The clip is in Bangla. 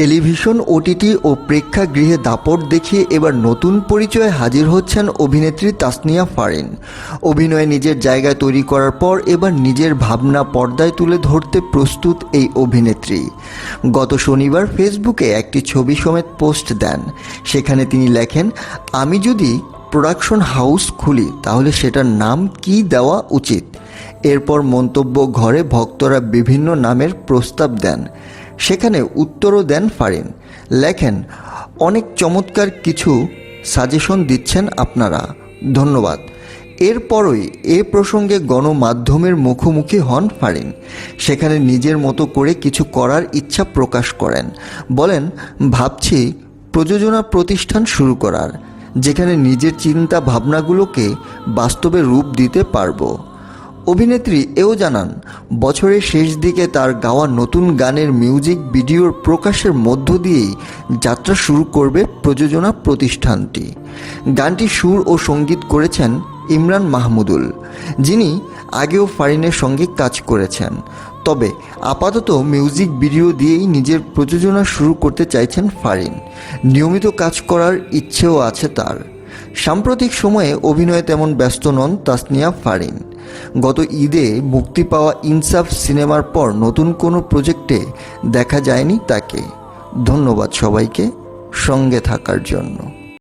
টেলিভিশন, ওটিটি ও প্রেক্ষাগৃহে দাপট দেখিয়ে এবার নতুন পরিচয়ে হাজির হচ্ছেন অভিনেত্রী তাসনিয়া ফারিন। অভিনয়ে নিজের জায়গা তৈরি করার পর এবার নিজের ভাবনা পর্দায় তুলে ধরতে প্রস্তুত এই অভিনেত্রী। গত শনিবার ফেসবুকে একটি ছবি সমেত পোস্ট দেন। সেখানে তিনি লেখেন, আমি যদি প্রোডাকশন হাউস খুলি, তাহলে সেটার নাম কি দেওয়া উচিত? এরপর মন্তব্য ঘরে ভক্তরা বিভিন্ন নামের প্রস্তাব দেন। সেখানে উত্তরও দেন ফারিন। লেখেন, অনেক চমৎকার কিছু সাজেশন দিচ্ছেন আপনারা। ধন্যবাদ। এরপরই এ প্রসঙ্গে গণমাধ্যমের মুখোমুখি হন ফারিন। সেখানে নিজের মতো করে কিছু করার ইচ্ছা প্রকাশ করেন। বলেন, ভাবছি প্রযোজনা প্রতিষ্ঠান শুরু করার, যেখানে নিজের চিন্তা ভাবনাগুলোকে বাস্তবে রূপ দিতে পারব। অভিনেত্রী এও জানান, বছরের শেষ দিকে তার গাওয়া নতুন গানের মিউজিক ভিডিওর প্রকাশের মধ্য দিয়েই যাত্রা শুরু করবে প্রযোজনা প্রতিষ্ঠানটি। গানটি সুর ও সংগীত করেছেন ইমরান মাহমুদুল, যিনি আগেও ফারিনের সঙ্গে কাজ করেছেন। তবে আপাতত মিউজিক ভিডিও দিয়েই নিজের প্রযোজনা শুরু করতে চাইছেন ফারিন। নিয়মিত কাজ করার ইচ্ছেও আছে তার। সাম্প্রতিক সময়ে অভিনয়ে তেমন ব্যস্ত নন তাসনিয়া ফারিন। গত ঈদে মুক্তি পাওয়া ইনসাফ সিনেমার পর নতুন কোনো প্রজেক্টে দেখা যায়নি তাকে। ধন্যবাদ সবাইকে সঙ্গে থাকার জন্য।